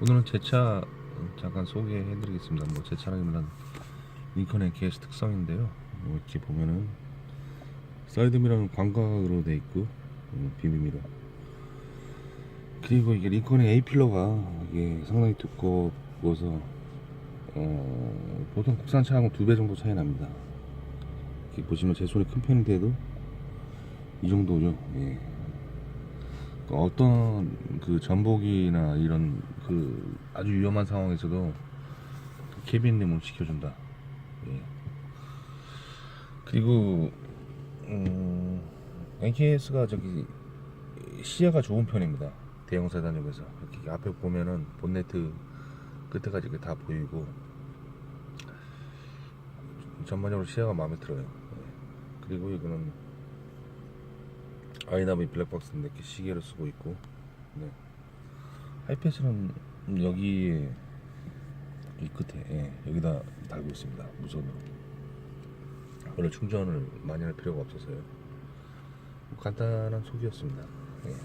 오늘은 제 차 잠깐 소개해드리겠습니다. 뭐 제 차량이란 링컨의 GS 특성인데요. 뭐 이렇게 보면은 사이드 미러는 광각으로 돼 있고 음, 비밀 미러. 그리고 이게 링컨의 A 필러가 이게 상당히 두꺼워서 어, 보통 국산 차하고 두 배 정도 차이 납니다. 이렇게 보시면 제 손이 큰 편인데도 이 정도죠. 예. 그 어떤 그 전복이나 이런 그 아주 위험한 상황에서도 그 케빈님을 지켜준다. 예. 그리고 음, NKS가 저기 시야가 좋은 편입니다. 대형 세단역에서 이렇게 앞에 보면은 본네트 끝에까지 다 보이고 전반적으로 시야가 마음에 들어요. 예. 그리고 이거는 아이나비 블랙박스인데 이렇게 시계를 쓰고 있고. 네. 하이패스는 여기에 이 끝에 예, 여기다 달고 있습니다. 무선으로. 원래 충전을 많이 할 필요가 없어서요. 뭐 간단한 소개였습니다. 예.